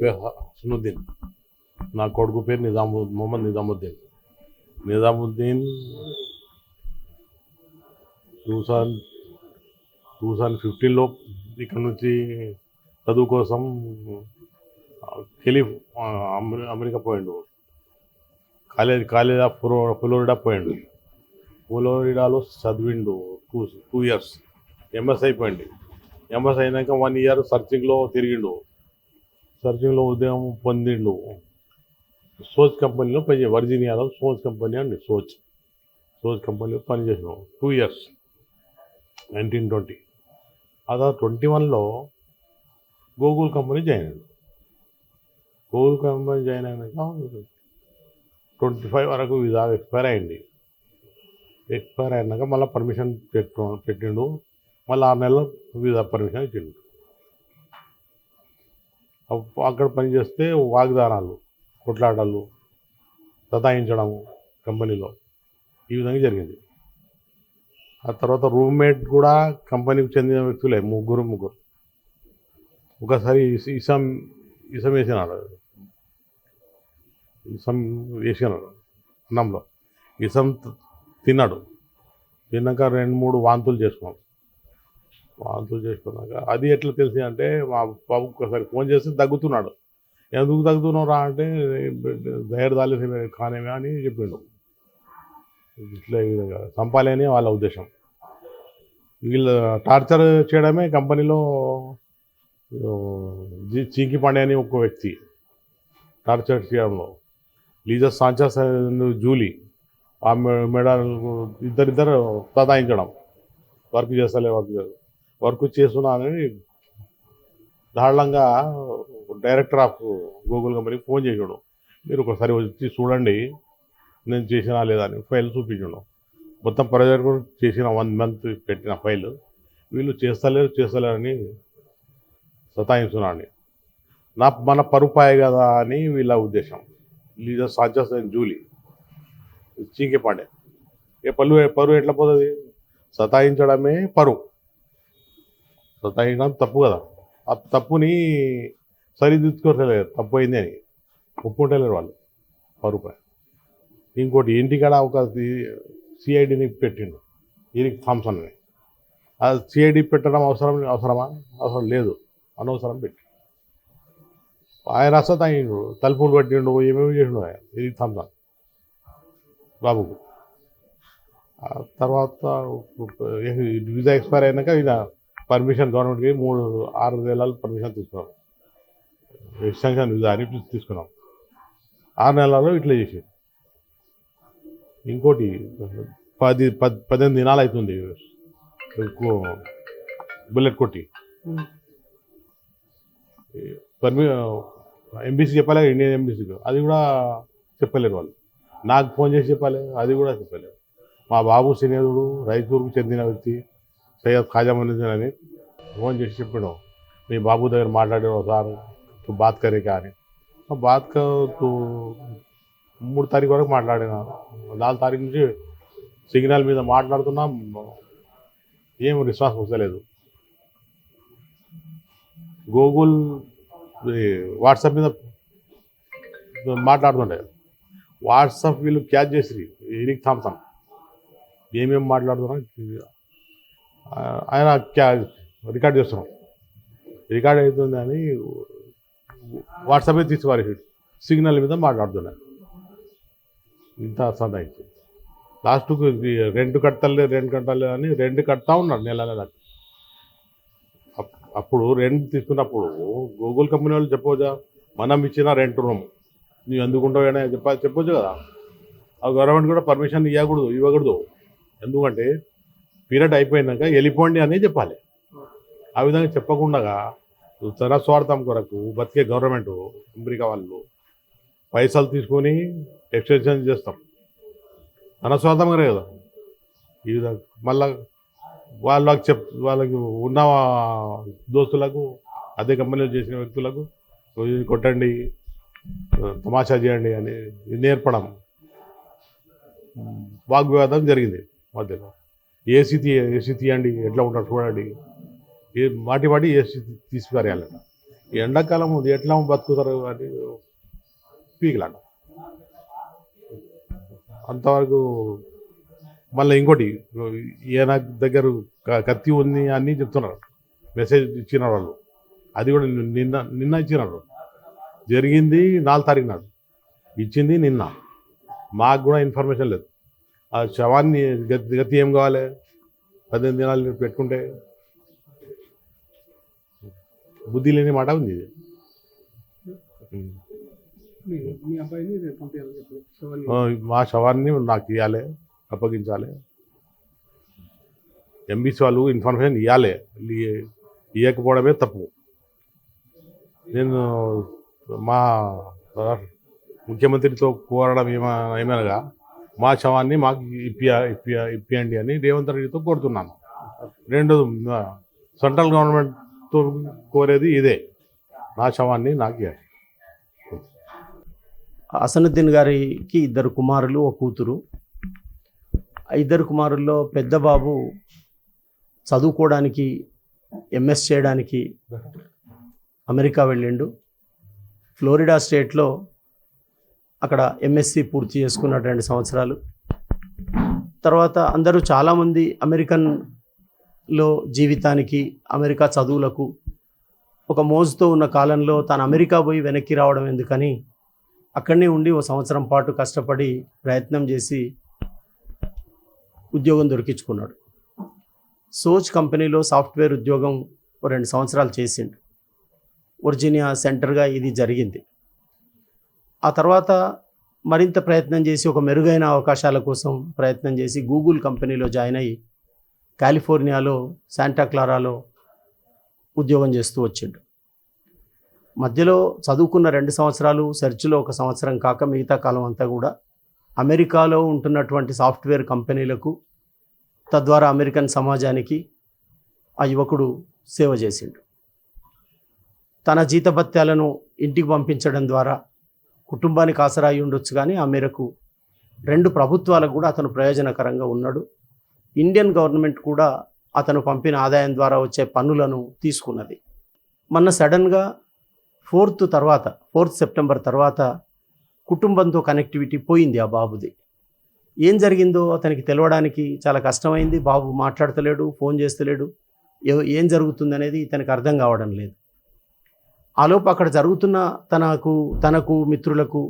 పేరు హసనుద్దీన్ నా కొడుకు పేరు Nizam Mohammed Nizamuddin. Nizamuddin two thousand two thousand ఫిఫ్టీన్లో ఇక్కడ నుంచి చదువు కోసం కెలిఫ్ అమెరికా పోయిండు. College college of Flo Florida పోయిండు. ఫ్లోరిడాలో చదివిండు టూ టూ ఇయర్స్. ఎంఎస్ అయిపోయింది ఎంఎస్ అయినాక వన్ ఇయర్ సర్చింగ్లో తిరిగిండు. సర్చింగ్లో ఉదయం పొందిండు సోచ్ కంపెనీలో పని వర్జీనియాలో సోచ్ కంపెనీ అండి సోచ్ సోచ్ కంపెనీలో పనిచేసినాం టూ ఇయర్స్. Nineteen twenty. అదా ట్వంటీ వన్లో గూగుల్ కంపెనీ జాయిన్ అయ్యాడు గూగుల్ కంపెనీ జాయిన్ అయినాక ట్వంటీ ఫైవ్ వరకు వీసా ఎక్స్పైర్ అయింది. ఎక్స్పైర్ అయినాక మళ్ళీ పర్మిషన్ పెట్టు పెట్టిండు. మళ్ళీ ఆరు నెలలు వీసా పర్మిషన్ ఇచ్చిండు. అక్కడ పనిచేస్తే వాగ్దానాలు కొట్లాటలు సతాయించడము కంపెనీలో. ఈ విధంగా జరిగింది. ఆ తర్వాత రూమ్మేట్ కూడా కంపెనీకి చెందిన వ్యక్తులే ముగ్గురు ముగ్గురు. ఒకసారి ఇసం ఇసం వేసినాడు ఇసం వేసినాడు అన్నంలో. ఇసం తిన్నాడు. తిన్నాక రెండు మూడు వాంతులు చేసుకున్నాడు. వాంతులు చేసుకున్నాక. అది ఎట్లా తెలిసి అంటే మా బాబు ఒకసారి ఫోన్ చేస్తే తగ్గుతున్నాడు. ఎందుకు తగ్గుతున్నావు రా అంటే దయర్ దాలేసి కానేమే అని చెప్పిండు. ఇట్లా ఈ విధంగా. చంపాలి వాళ్ళ ఉద్దేశం. వీళ్ళు టార్చర్ చేయడమే కంపెనీలో చీకి పాండే అని ఒక వ్యక్తి టార్చర్ చేయడంలో. లీజర్ సాంచాస్ జూలీ ఆ మె- మెడల్ ఇద్దరిద్దరు ప్రదాయించడం వర్క్ చేస్తలే వర్క్ చేస్తా వర్క్ చేస్తున్నానని దారుణంగా డైరెక్టర్ ఆఫ్ గూగుల్ కంపెనీకి ఫోన్ చేసాడు మీరు ఒకసారి వచ్చి చూడండి నేను చేసినా లేదా అని ఫైల్ చూపించాడు. మొత్తం ప్రజలు కూడా చేసిన వన్ మంత్ పెట్టిన ఫైల్. వీళ్ళు చేస్తలేరు చేస్తలేరని సతాయిస్తున్నాను నా మన పరుపాయ కదా అని వీళ్ళ ఉద్దేశం. లీజర్ సాంచస్ అండ్ జూలీ. చీకే పాండే ఏ పళ్ళు పరువు ఎట్లా పోతుంది? సతాయించడమే పరువు. తగ్గడం తప్పు కదా. ఆ తప్పుని సరిదిద్దుకోలేరు తప్పు అయింది అని. ఒప్పుకుంటలేరు వాళ్ళు. పరుపాయ ఇంకోటి ఇంటికాడ ఒక సిఐడిని పెట్టిండు. ఈరిక్ థామ్సన్ అని ఆ సిఐడి పెట్టడం అవసరం అవసరమా? అవసరం లేదు. అనవసరం పెట్టి. ఆయన అసలు తాగిండు తలుపులు పట్టిండు ఏమేమి చేసిండు ఆయన? ఈరిక్ థామ్సన్ బాబుకు. తర్వాత వీసా ఎక్స్పైర్ అయినాక ఈయన పర్మిషన్ గవర్నమెంట్కి మూడు ఆరు నెలలు పర్మిషన్ తీసుకున్నాం. ఎక్స్టెన్షన్ అని తీసుకున్నాం. ఆరు నెలల్లో ఇట్లా చేసి. ఇంకోటి పది పద్ పద్దెనిమిది దినాలు అవుతుంది బుల్లెట్ కొట్టి. పర్మి ఎంబీసీ చెప్పాలి ఇండియన్ ఎంబీసీకి. అది కూడా చెప్పలేరు వాళ్ళు. నాకు ఫోన్ చేసి చెప్పాలి అది కూడా చెప్పలేరు. మా బాబు స్నేహితుడు రైతూరుకు చెందిన వ్యక్తి. సయ్యద్ ఖాజా మనుద్దీన్ అని ఫోన్ చేసి చెప్పాడు మీ బాబు దగ్గర మాట్లాడాడు సార్. తూ బాత్ కరే అని బాత్ మూడు తారీఖు వరకు మాట్లాడినా. నాలుగు తారీఖు నుంచి సిగ్నల్ మీద మాట్లాడుతున్నా. ఏం రెస్పాన్స్ వస్తలేదు. గూగుల్ వాట్సాప్ మీద మాట్లాడుతుండే. వాట్సాప్ వీళ్ళు క్యాచ్ చేసి ఎరిక్ థామ్సన్ ఏమేమి మాట్లాడుతున్నా ఆయన క్యా రికార్డ్ చేస్తున్నాం. రికార్డ్ అవుతుంది అని వాట్సాప్ తీసి వారి సిగ్నల్ మీద మాట్లాడుతున్నాను ఇంత అయితే. లాస్ట్కు రెంట్ కట్టలే రెంట్ కట్టలేదు అని రెండు కడతా ఉన్నాడు నెల నెల అప్- అప్పుడు రెంట్ తీసుకున్నప్పుడు గూగుల్ కంపెనీ వాళ్ళు చెప్పవచ్చా మనం ఇచ్చిన రెంట్ రూమ్. నువ్వు ఎందుకుంటావు అని చెప్ప చెప్పొచ్చు కదా. ఆ గవర్నమెంట్ కూడా పర్మిషన్ ఇవ్వకూడదు ఇవ్వకూడదు. ఎందుకంటే పీరియడ్ అయిపోయినాక వెళ్ళిపోండి అని చెప్పాలి. ఆ విధంగా చెప్పకుండా తన స్వార్థం కొరకు బతికే గవర్నమెంట్ అమెరికా వాళ్ళు పైసలు తీసుకొని ఎక్స్టెన్షన్ చేస్తాం. మన స్వార్థంగానే కదా. ఈ విధంగా మళ్ళా వాళ్ళకి చెప్ వాళ్ళకి ఉన్న దోస్తులకు అదే కంపెనీలో చేసిన వ్యక్తులకు కొట్టండి తమాషా చేయండి అని నేర్పడం వాగ్వివాదం జరిగింది మధ్యలో. ఏసీ ఏ ఏసీ అండి ఎట్లా ఉంటారు చూడండి. ఏ మాటి మాటి ఏసీ స్థితి ఈ ఎండాకాలం ఎట్లా బతుకుతారు అని పీకిలాట. అంతవరకు మళ్ళీ ఇంకోటి ఈయన దగ్గర కత్తి ఉంది అని చెప్తున్నారు. మెసేజ్ ఇచ్చిన వాళ్ళు. అది కూడా నిన్న నిన్న ఇచ్చినారు. జరిగింది నాలుగు తారీఖు నాడు. ఇచ్చింది నిన్న. మాకు కూడా ఇన్ఫర్మేషన్ లేదు. ఆ శవాన్ని గతి గతి ఏం కావాలి? పద్దెనిమిది దినాలు పెట్టుకుంటే బుద్ధి లేని మాట ఉంది ఇది. మీ శవాన్ని నాకు ఇవ్వాలి అప్పగించాలి. ఎంబీసీ వాళ్ళు ఇన్ఫర్మేషన్ ఇవ్వాలి ఇవ్వకపోవడమే తప్పు. నేను మా ముఖ్యమంత్రితో కోరడం ఏమ ఏమనగా మా శవాన్ని మాకు ఇప్పి ఇప్పి ఇప్పియండి అని రేవంత్ రెడ్డితో కోరుతున్నాను. రెండోది సెంట్రల్ గవర్నమెంట్తో కోరేది ఇదే. నా శవాన్ని నాకు ఇవ్వాలి అసనుద్దీన్ గారికి ఇద్దరు కుమారులు ఒక కూతురు. ఇద్దరు కుమారుల్లో పెద్ద బాబు చదువుకోవడానికి ఎంఎస్ చేయడానికి అమెరికా వెళ్ళిండు. ఫ్లోరిడా స్టేట్లో అక్కడ ఎంఎస్సి పూర్తి చేసుకున్నాడు రెండు సంవత్సరాలు. తర్వాత అందరూ చాలామంది అమెరికన్లో జీవితానికి అమెరికా చదువులకు ఒక మోజుతో ఉన్న కాలంలో తాను అమెరికా పోయి వెనక్కి రావడం ఎందుకని అక్కడనే ఉండి ఓ సంవత్సరం పాటు కష్టపడి ప్రయత్నం చేసి ఉద్యోగం దొరికించుకున్నాడు. సోచ్ కంపెనీలో సాఫ్ట్వేర్ ఉద్యోగం ఓ రెండు సంవత్సరాలు చేసిండు. వర్జీనియా సెంటర్గా ఇది జరిగింది. ఆ తర్వాత మరింత ప్రయత్నం చేసి ఒక మెరుగైన అవకాశాల కోసం ప్రయత్నం చేసి గూగుల్ కంపెనీలో జాయిన్ అయ్యి కాలిఫోర్నియాలో శాంటా క్లారాలో ఉద్యోగం చేస్తూ వచ్చిండు. మధ్యలో చదువుకున్న రెండు సంవత్సరాలు సెర్చ్లో ఒక సంవత్సరం కాక మిగతా కాలం అంతా కూడా అమెరికాలో ఉంటున్నటువంటి సాఫ్ట్వేర్ కంపెనీలకు తద్వారా అమెరికన్ సమాజానికి ఆ యువకుడు సేవ చేసిండు. తన జీతభత్యాలను ఇంటికి పంపించడం ద్వారా కుటుంబానికి ఆసరాయి ఉండొచ్చు కానీ ఆ మేరకు రెండు ప్రభుత్వాలకు కూడా అతను ప్రయోజనకరంగా ఉన్నాడు. ఇండియన్ గవర్నమెంట్ కూడా అతను పంపిన ఆదాయం ద్వారా వచ్చే పన్నులను తీసుకున్నది. మొన్న సడన్గా ఫోర్త్ తర్వాత ఫోర్త్ సెప్టెంబర్ తర్వాత కుటుంబంతో కనెక్టివిటీ పోయింది ఆ బాబుది. ఏం జరిగిందో అతనికి తెలవడానికి చాలా కష్టమైంది. బాబు మాట్లాడతలేడు ఫోన్ చేస్తలేడు. ఏం జరుగుతుందనేది ఇతనికి అర్థం కావడం లేదు. ఆలోపు అక్కడ జరుగుతున్న తనకు తనకు మిత్రులకు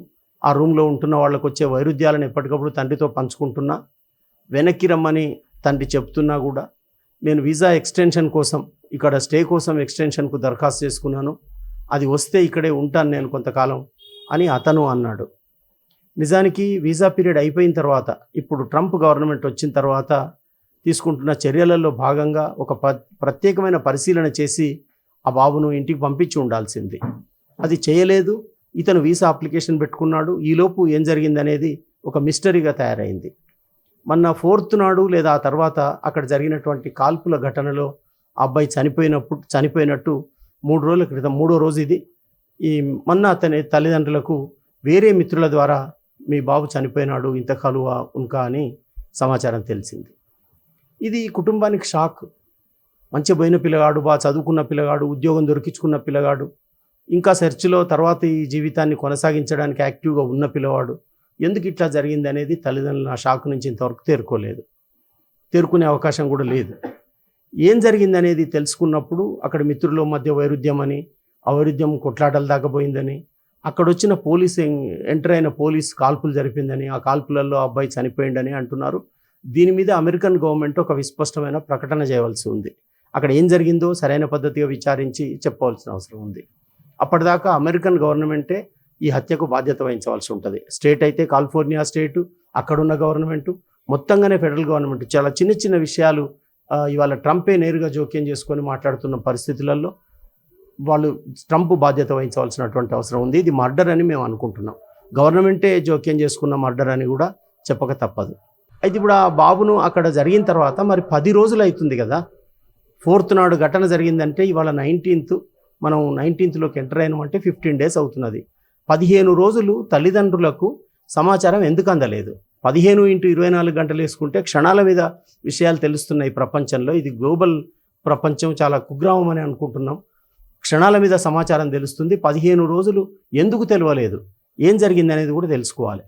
ఆ రూమ్లో ఉంటున్న వాళ్ళకు వచ్చే వైరుధ్యాలను ఎప్పటికప్పుడు తండ్రితో పంచుకుంటున్నా వెనక్కి రమ్మని తండ్రి చెప్తున్నా కూడా నేను వీసా ఎక్స్టెన్షన్ కోసం ఇక్కడ స్టే కోసం ఎక్స్టెన్షన్కు దరఖాస్తు చేసుకున్నాను. అది వస్తే ఇక్కడే ఉంటాను నేను కొంతకాలం అని అతను అన్నాడు. నిజానికి వీసా పీరియడ్ అయిపోయిన తర్వాత ఇప్పుడు ట్రంప్ గవర్నమెంట్ వచ్చిన తర్వాత తీసుకుంటున్న చర్యలలో భాగంగా ఒక ప- ప్రత్యేకమైన పరిశీలన చేసి ఆ బాబును ఇంటికి పంపించి ఉండాల్సింది. అది చేయలేదు. ఇతను వీసా అప్లికేషన్ పెట్టుకున్నాడు. ఈలోపు ఏం జరిగిందనేది ఒక మిస్టరీగా తయారైంది. మొన్న ఫోర్త్ నాడు లేదా ఆ తర్వాత అక్కడ జరిగినటువంటి కాల్పుల ఘటనలో అబ్బాయి చనిపోయినప్పుడు చనిపోయినట్టు మూడు రోజుల క్రితం మూడో రోజు ఇది. ఈ మొన్న అతని తల్లిదండ్రులకు వేరే మిత్రుల ద్వారా మీ బాబు చనిపోయినాడు ఇంత కలువ ఉన్కా అని సమాచారం తెలిసింది. ఇది కుటుంబానికి షాక్. మంచి పోయిన పిల్లగాడు బాగా చదువుకున్న పిల్లగాడు ఉద్యోగం దొరికించుకున్న పిల్లగాడు ఇంకా సెర్చ్లో తర్వాత ఈ జీవితాన్ని కొనసాగించడానికి యాక్టివ్గా ఉన్న పిల్లవాడు ఎందుకు ఇట్లా జరిగింది అనేది తల్లిదండ్రులు ఆ షాక్ నుంచి ఇంతవరకు తేరుకోలేదు. తేరుకునే అవకాశం కూడా లేదు. ఏం జరిగింది అనేది తెలుసుకున్నప్పుడు అక్కడ మిత్రుల మధ్య వైరుధ్యం అని అవైరుధ్యం వైరుధ్యం దాకపోయిందని అక్కడ వచ్చిన పోలీస్ ఎం- ఎంటర్ అయిన పోలీస్ కాల్పులు జరిపిందని ఆ కాల్పులలో ఆ అబ్బాయి చనిపోయిండని అంటున్నారు. దీని మీద అమెరికన్ గవర్నమెంట్ ఒక విస్పష్టమైన ప్రకటన చేయవలసి ఉంది. అక్కడ ఏం జరిగిందో సరైన పద్ధతిగా విచారించి చెప్పవలసిన అవసరం ఉంది. అప్పటిదాకా అమెరికన్ గవర్నమెంటే ఈ హత్యకు బాధ్యత వహించవలసి ఉంటుంది. స్టేట్ అయితే కాలిఫోర్నియా స్టేటు అక్కడున్న గవర్నమెంటు మొత్తంగానే ఫెడరల్ గవర్నమెంట్. చాలా చిన్న చిన్న విషయాలు ఇవాళ ట్రంపే నేరుగా జోక్యం చేసుకొని మాట్లాడుతున్న పరిస్థితులలో వాళ్ళు ట్రంప్ బాధ్యత వహించవలసినటువంటి అవసరం ఉంది. ఇది మర్డర్ అని మేము అనుకుంటున్నాం. గవర్నమెంటే జోక్యం చేసుకున్న మర్డర్ అని కూడా చెప్పక తప్పదు. అయితే ఇప్పుడు ఆ బాబును అక్కడ జరిగిన తర్వాత మరి పది రోజులు అవుతుంది కదా ఫోర్త్ నాడు ఘటన జరిగిందంటే ఇవాళ నైన్టీన్త్ మనం నైన్టీన్త్లోకి ఎంటర్ అయినామంటే ఫిఫ్టీన్ డేస్ అవుతున్నది. పదిహేను రోజులు తల్లిదండ్రులకు సమాచారం ఎందుకు అందలేదు? పదిహేను ఇంటూ ఇరవై నాలుగు గంటలు వేసుకుంటే క్షణాల మీద విషయాలు తెలుస్తున్నాయి ప్రపంచంలో. ఇది గ్లోబల్ ప్రపంచం చాలా కుగ్రామం అని అనుకుంటున్నాం. క్షణాల మీద సమాచారం తెలుస్తుంది. పదిహేను రోజులు ఎందుకు తెలియలేదు ఏం జరిగింది అనేది కూడా తెలుసుకోవాలి.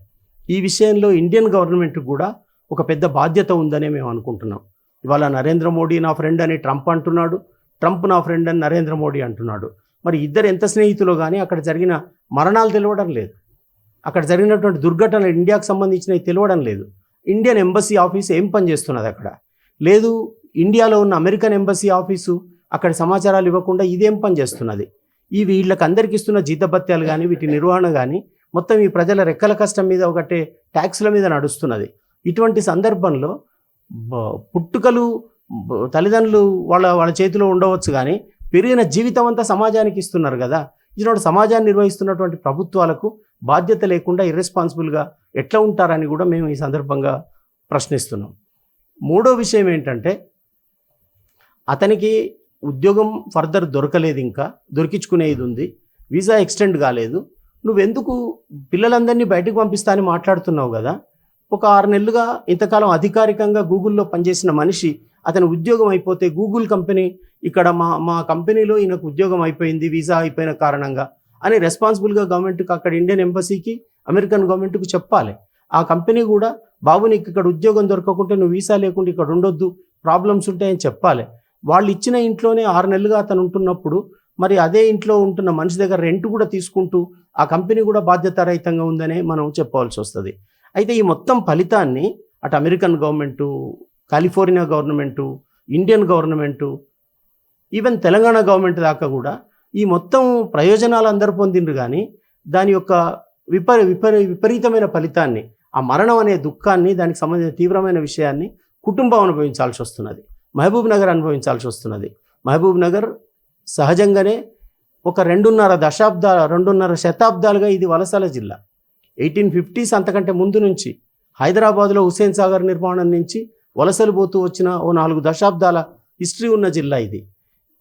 ఈ విషయంలో ఇండియన్ గవర్నమెంట్ కూడా ఒక పెద్ద బాధ్యత ఉందనే మేము అనుకుంటున్నాం. ఇవాళ నరేంద్ర మోడీ నా ఫ్రెండ్ అని ట్రంప్ అంటున్నాడు ట్రంప్ నా ఫ్రెండ్ అని నరేంద్ర మోడీ అంటున్నాడు. మరి ఇద్దరు ఎంత స్నేహితులు కానీ అక్కడ జరిగిన మరణాలు తెలియడం లేదు. అక్కడ జరిగినటువంటి దుర్ఘటనలు ఇండియాకు సంబంధించినవి తెలియడం లేదు. ఇండియన్ ఎంబసీ ఆఫీస్ ఏం పని చేస్తున్నది అక్కడ? లేదు ఇండియాలో ఉన్న అమెరికన్ ఎంబసీ ఆఫీసు అక్కడ సమాచారాలు ఇవ్వకుండా ఇదేం పని చేస్తున్నది? ఈ వీళ్ళకి అందరికి ఇస్తున్న జీతభత్యాలు కానీ వీటి నిర్వహణ కానీ మొత్తం ఈ ప్రజల రెక్కల కష్టం మీద ఒకటే ట్యాక్స్ల మీద నడుస్తున్నది. ఇటువంటి సందర్భంలో పుట్టుకలు తల్లిదండ్రులు వాళ్ళ వాళ్ళ చేతిలో ఉండవచ్చు కానీ పెరిగిన జీవితం అంతా సమాజానికి ఇస్తున్నారు కదా. ఇటువంటి సమాజాన్ని నిర్వహిస్తున్నటువంటి ప్రభుత్వాలకు బాధ్యత లేకుండా ఇర్రెస్పాన్సిబుల్గా ఎట్లా ఉంటారని కూడా మేము ఈ సందర్భంగా ప్రశ్నిస్తున్నాం. మూడో విషయం ఏంటంటే అతనికి ఉద్యోగం ఫర్దర్ దొరకలేదు ఇంకా దొరికించుకునేది ఉంది వీసా ఎక్స్టెండ్ కాలేదు. నువ్వెందుకు పిల్లలందరినీ బయటకు పంపిస్తా అని మాట్లాడుతున్నావు కదా? ఒక ఆరు నెలలుగా ఇంతకాలం అధికారికంగా గూగుల్లో పనిచేసిన మనిషి అతని ఉద్యోగం అయిపోతే గూగుల్ కంపెనీ ఇక్కడ మా మా కంపెనీలో ఈయనకు ఉద్యోగం అయిపోయింది వీసా అయిపోయిన కారణంగా అని రెస్పాన్సిబుల్గా గవర్నమెంట్కి అక్కడ ఇండియన్ ఎంబసీకి అమెరికన్ గవర్నమెంట్కి చెప్పాలి. ఆ కంపెనీ కూడా బాబు నీకు ఇక్కడ ఉద్యోగం దొరకకుంటే నువ్వు వీసా లేకుండా ఇక్కడ ఉండొద్దు ప్రాబ్లమ్స్ ఉంటాయని చెప్పాలి. వాళ్ళు ఇచ్చిన ఇంట్లోనే ఆరు నెలలుగా అతను ఉంటున్నప్పుడు మరి అదే ఇంట్లో ఉంటున్న మనిషి దగ్గర రెంట్ కూడా తీసుకుంటూ ఆ కంపెనీ కూడా బాధ్యతారహితంగా ఉందనే మనం చెప్పవలసి వస్తుంది. అయితే ఈ మొత్తం ఫలితాన్ని అటు American government California government Indian government even Telangana government దాకా కూడా ఈ మొత్తం ప్రయోజనాలు అందరూ పొందిండ్రు కానీ దాని యొక్క విపరీ విపరీ విపరీతమైన ఫలితాన్ని ఆ మరణం అనే దుఃఖాన్ని దానికి సంబంధించిన తీవ్రమైన విషయాన్ని కుటుంబం అనుభవించాల్సి వస్తున్నది. మహబూబ్ నగర్ అనుభవించాల్సి వస్తున్నది. మహబూబ్ నగర్ సహజంగానే ఒక రెండున్నర దశాబ్ద రెండున్నర శతాబ్దాలుగా ఇది వలసల జిల్లా. ఎయిటీన్ ఫిఫ్టీస్ అంతకంటే ముందు నుంచి హైదరాబాద్లో హుస్సేన్ సాగర్ నిర్మాణం నుంచి వలసలు పోతూ వచ్చిన ఓ నాలుగు దశాబ్దాల హిస్టరీ ఉన్న జిల్లా ఇది.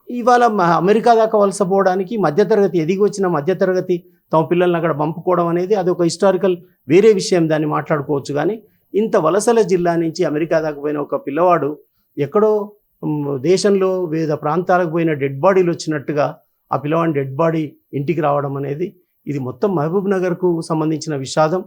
ఇవాళ మ- అమెరికా దాకా వలస పోవడానికి మధ్యతరగతి ఎదిగి వచ్చిన మధ్యతరగతి తమ పిల్లల్ని అక్కడ పంపుకోవడం అనేది అది ఒక హిస్టారికల్ వేరే విషయం దాన్ని మాట్లాడుకోవచ్చు. కానీ ఇంత వలసల జిల్లా నుంచి అమెరికా దాకా పోయిన ఒక పిల్లవాడు ఎక్కడో దేశంలో వివిధ ప్రాంతాలకు పోయిన డెడ్ బాడీలు వచ్చినట్టుగా ఆ పిల్లవాడి డెడ్ బాడీ ఇంటికి రావడం అనేది ఇది మొత్తం మహబూబ్ నగర్కు సంబంధించిన విషాదం.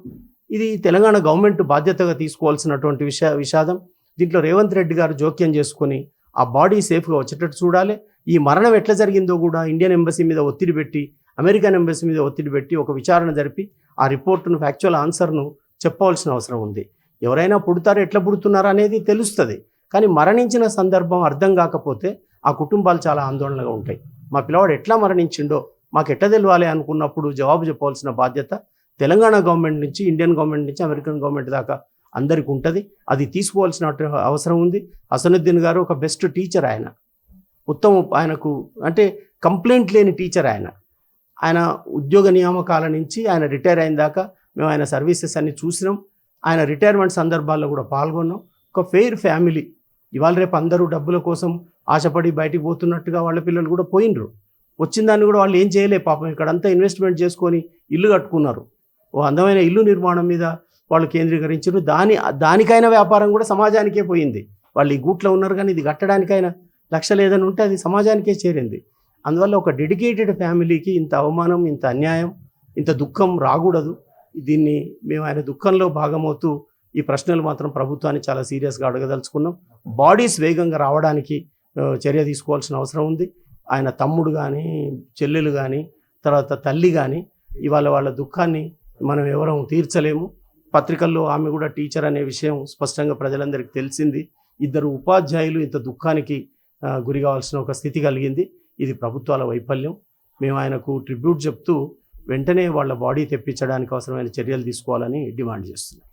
ఇది తెలంగాణ గవర్నమెంట్ బాధ్యతగా తీసుకోవాల్సినటువంటి విష విషాదం. దీంట్లో రేవంత్ రెడ్డి గారు జోక్యం చేసుకొని ఆ బాడీ సేఫ్గా వచ్చేటట్టు చూడాలి. ఈ మరణం ఎట్లా జరిగిందో కూడా ఇండియన్ ఎంబసీ మీద ఒత్తిడి పెట్టి అమెరికన్ ఎంబసీ మీద ఒత్తిడి పెట్టి ఒక విచారణ జరిపి ఆ రిపోర్టును ఫ్యాక్చువల్ ఆన్సర్ను చెప్పవలసిన అవసరం ఉంది. ఎవరైనా పుడతారు ఎట్లా పుడుతున్నారు అనేది తెలుస్తుంది. కానీ మరణించిన సందర్భం అర్థం కాకపోతే ఆ కుటుంబాలు చాలా ఆందోళనగా ఉంటాయి. మా పిల్లవాడు ఎట్లా మరణించిండో మాకు ఎట్ట తెలియాలి అనుకున్నప్పుడు జవాబు చెప్పవలసిన బాధ్యత తెలంగాణ గవర్నమెంట్ నుంచి ఇండియన్ గవర్నమెంట్ నుంచి అమెరికన్ గవర్నమెంట్ దాకా అందరికి ఉంటుంది. అది తీసుకోవాల్సిన అవసరం ఉంది. హసనుద్దీన్ గారు ఒక బెస్ట్ టీచర్ ఆయన. ఉత్తమ ఆయనకు అంటే కంప్లైంట్ లేని టీచర్ ఆయన. ఆయన ఉద్యోగ నియామకాల నుంచి ఆయన రిటైర్ అయిన దాకా మేము ఆయన సర్వీసెస్ అన్ని చూసినాం. ఆయన రిటైర్మెంట్ సందర్భాల్లో కూడా పాల్గొన్నాం. ఒక ఫెయిర్ ఫ్యామిలీ. ఇవాళ రేపు అందరూ డబ్బుల కోసం ఆశపడి బయటికి పోతున్నట్టుగా వాళ్ళ పిల్లలు కూడా పోయినరు. వచ్చిన దాన్ని కూడా వాళ్ళు ఏం చేయలే? పాపం ఇక్కడ అంతా ఇన్వెస్ట్మెంట్ చేసుకొని ఇల్లు కట్టుకున్నారు. ఓ అందమైన ఇల్లు నిర్మాణం మీద వాళ్ళు కేంద్రీకరించారు. దాని దానికైనా వ్యాపారం కూడా సమాజానికే పోయింది. వాళ్ళు ఈ గూట్లో ఉన్నారు కానీ ఇది కట్టడానికైనా లక్ష లేదని ఉంటే అది సమాజానికే చేరింది. అందువల్ల ఒక డెడికేటెడ్ ఫ్యామిలీకి ఇంత అవమానం ఇంత అన్యాయం ఇంత దుఃఖం రాకూడదు. దీన్ని మేము ఆయన దుఃఖంలో భాగమవుతూ ఈ ప్రశ్నలు మాత్రం ప్రభుత్వాన్ని చాలా సీరియస్గా అడగదలుచుకున్నాం. బాడీస్ వేగంగా రావడానికి చర్య తీసుకోవాల్సిన అవసరం ఉంది. ఆయన తమ్ముడు కానీ చెల్లెలు కానీ తర్వాత తల్లి కానీ ఇవాళ వాళ్ళ దుఃఖాన్ని మనం ఎవరం తీర్చలేము. పత్రికల్లో ఆమె కూడా టీచర్ అనే విషయం స్పష్టంగా ప్రజలందరికీ తెలిసింది. ఇద్దరు ఉపాధ్యాయులు ఇంత దుఃఖానికి గురి కావాల్సిన ఒక స్థితి కలిగింది. ఇది ప్రభుత్వాల వైఫల్యం. మేము ఆయనకు ట్రిబ్యూట్ చెప్తూ వెంటనే వాళ్ళ బాడీ తెప్పించడానికి అవసరమైన చర్యలు తీసుకోవాలని డిమాండ్ చేస్తున్నాం.